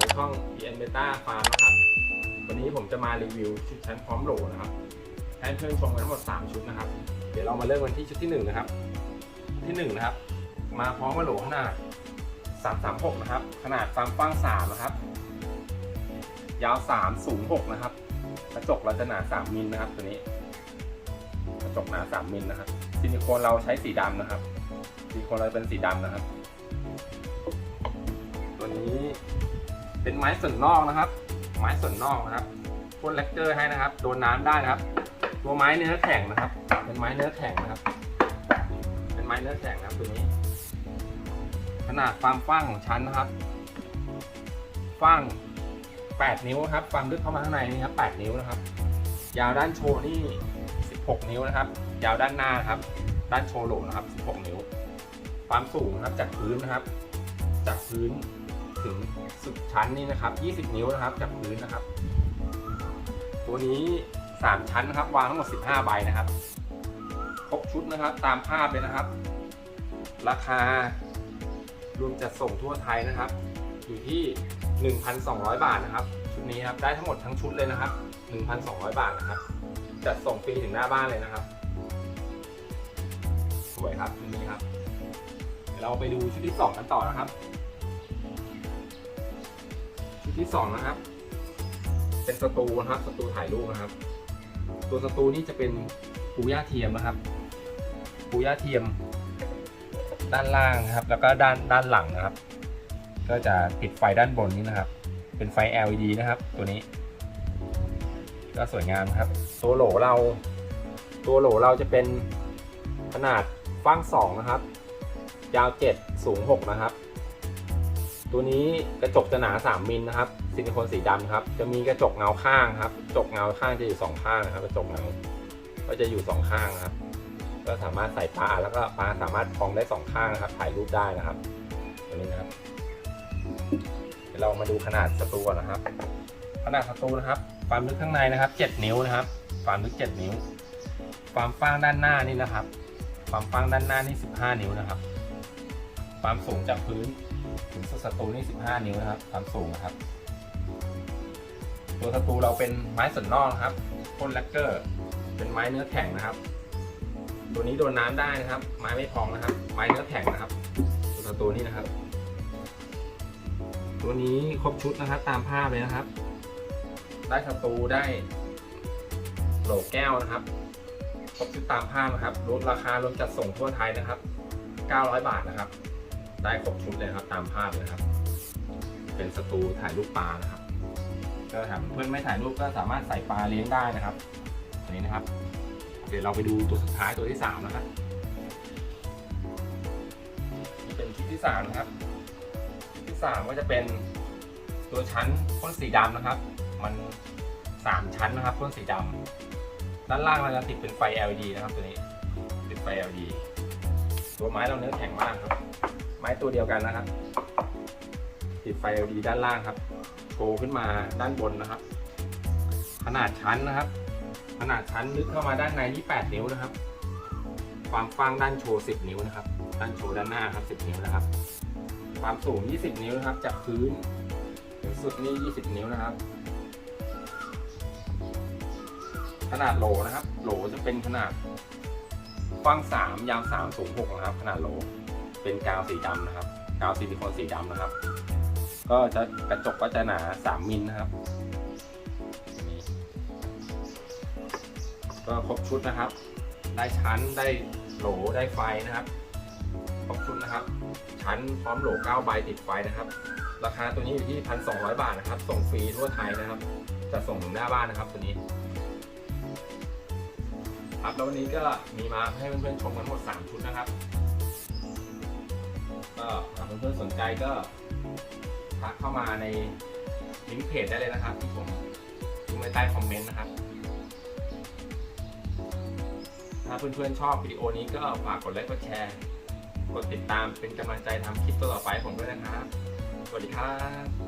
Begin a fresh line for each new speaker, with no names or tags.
ต้าฟาร์มนะครับ วันนี้ผมจะมารีวิวชุดชั้นพร้อมโหลนะครับให้เพื่อนชมกันทั้งหมด 3 ชุดนะครับ เดี๋ยวเรามาเริ่มกันที่ชุดที่ 1 นะครับ ที่1นะครับ มาพร้อมกับโหลขนาด 336 นะครับ ขนาดความกว้าง 3 นะครับ ยาว3สูง6นะครับ กระจกเราจะหนา 3 มิลนะครับ ตัวนี้ กระจกหนา 3 มิลนะครับ ซิลิโคนเราใช้สีดำนะครับ ซิลิโคนเราเป็นสีดำนะครับ ตัวนี้ เป็นไม้ส่วนนอกนะครับ ไม้ส่วนนอกนะครับพ่นแลกเกอร์ให้นะครับโดนน้ำได้นะครับ ตัวไม้เนื้อแข็งนะครับ เป็นไม้เนื้อแข็งนะครับ เป็นไม้เนื้อแข็งนะครับตัวนี้ ขนาดความกว้างของชั้นนะครับกว้าง 8 นิ้วครับความลึกเข้ามาข้างในนี่ครับ 8 นิ้วนะครับ ยาวด้านโชว์นี่ 16 นิ้วนะครับ ยาวด้านหน้าครับ ด้านโชว์โหลนะครับ 16 นิ้ว ความสูงนะครับจากพื้นนะครับ จากพื้น ถึงสุดชั้นนี่นะครับ 20 นิ้วนะครับจากพื้นนะครับ ตัวนี้ 3 ชั้นนะครับ วางทั้งหมด 15 ใบนะครับ ครบชุดนะครับตามภาพเลยนะครับ ราคารวมจัดส่งทั่วไทยนะครับ อยู่ที่ 1,200 บาทนะครับ ชุดนี้ครับได้ทั้งหมดทั้งชุดเลยนะครับ 1,200 บาทนะครับ จัดส่งฟรีถึงหน้าบ้านเลยนะครับ สวยครับชุดนี้ครับเดี๋ยวเราไปดูชุดที่ 2 กันต่อนะครับ ที่2นะครับ เป็นสตูนะครับสตูถ่ายรูปนะครับ ตัวสตูนี่จะเป็นปูย่าเทียมนะครับ ปูย่าเทียม ด้านล่างนะครับ แล้วก็ด้านด้านหลังนะครับ ก็จะติดไฟด้านบนนี้นะครับ เป็นไฟ LED นะครับ ตัวนี้ ก็สวยงามครับตัวโหลเรา ตัวโหลเราจะเป็นขนาดฟัง2นะครับ ยาว 7 สูง 6 นะครับ ตัวนี้กระจกจะหนา 3มิลนะครับซิลิโคนสีดำครับ จะมีกระจกเงาข้างครับกระจกเงาข้างจะอยู่2ข้างนะครับ กระจกเงาก็จะอยู่2ข้างครับ ก็สามารถใส่ปลาแล้วก็ปลาสามารถพองได้2ข้างนะครับ ถ่ายรูปได้นะครับ ตัวนี้นะครับเดี๋ยวเรามาดูขนาดสตูนะครับ ขนาดสตูนะครับ ความลึกข้างในนะครับ 7 นิ้วนะครับ ความลึก 7 นิ้ว ความฟ้างด้านหน้านี่นะครับ ความฟ้างด้านหน้านี่ 15 นิ้วนะครับ ความสูงจากพื้น ถึงสตูนี่ 15 นิ้วนะครับความสูงนะครับ ตัวสตูเราเป็นไม้สันนอกครับพ่นแลกเกอร์ เป็นไม้เนื้อแข็งนะครับ ตัวนี้โดนน้ำได้นะครับ ไม้ไม่พองนะครับ ไม้เนื้อแข็งนะครับ ตัวสตูนี่นะครับ ตัวนี้ครบชุดนะครับ ตามภาพเลยนะครับ ได้สตูได้โหลแก้วนะครับครบชุดตามภาพนะครับลดราคารวมจัดส่งทั่วไทยนะครับ 900 บาทนะครับ ได้ครบชุดเลยครับตามภาพเลยครับ เป็นสตูถ่ายรูปปลานะครับ ก็ถามเพื่อนไม่ถ่ายรูปก็สามารถใส่ปลาเลี้ยงได้นะครับอันนี้นะครับ เดี๋ยวเราไปดูตัวสุดท้ายตัวที่สามนะครับเป็นชุดที่สามนะครับชุดที่สามก็จะเป็นตัวชั้นพ่นสีดำนะครับ มันสามชั้นนะครับพ่นสีดำด้านล่างเราจะติดเป็นไฟ LED นะครับตัวนี้ติดไฟ LED ตัวไม้เราเนื้อแข็งมากครับ ไม้ตัวเดียวกันนะครับ ติดไฟ LED ด้านล่างครับโชว์ขึ้นมาด้านบนนะครับ ขนาดชั้นนะครับ ขนาดชั้นลึกเข้ามาด้านในที่8นิ้วนะครับ ความกว้างด้านโชว์ 10 นิ้วนะครับ ด้านโชว์ด้านหน้าครับ 10 นิ้วนะครับ ความสูง 20 นิ้วนะครับ จากพื้นถึงสุดนี่20 นิ้วนะครับ ขนาดโหลนะครับ โหลจะเป็นขนาดกว้าง 3 ยาว 3 สูง 6 นะครับ ขนาดโหล เป็นกาวสีดำนะครับ กาวซิลิโคนสีดำนะครับ ก็จะกระจกก็จะหนา 3มิลนะครับ ก็ครบชุดนะครับ ได้ชั้นได้โหลได้ไฟนะครับ ครบชุดนะครับ ชั้นพร้อมโหล9ใบติดไฟนะครับ ราคาตัวนี้อยู่ที่1,200 บาทนะครับ ส่งฟรีทั่วไทยนะครับ จะส่งถึงหน้าบ้านนะครับตัวนี้ครับแล้ววันนี้ก็มีมาให้เพื่อนๆชมกันหมด 3 ชุดนะครับ เพื่อนๆสนใจก็ทักเข้ามาในลิงก์เพจได้เลยนะครับที่ผมทิ้งไว้ใต้คอมเมนต์นะครับ ถ้าเพื่อนๆชอบวิดีโอนี้ก็ฝากกดไลค์กดแชร์ กดติดตามเป็นกำลังใจทำคลิปต่อไปผมด้วยนะครับ สวัสดีครับ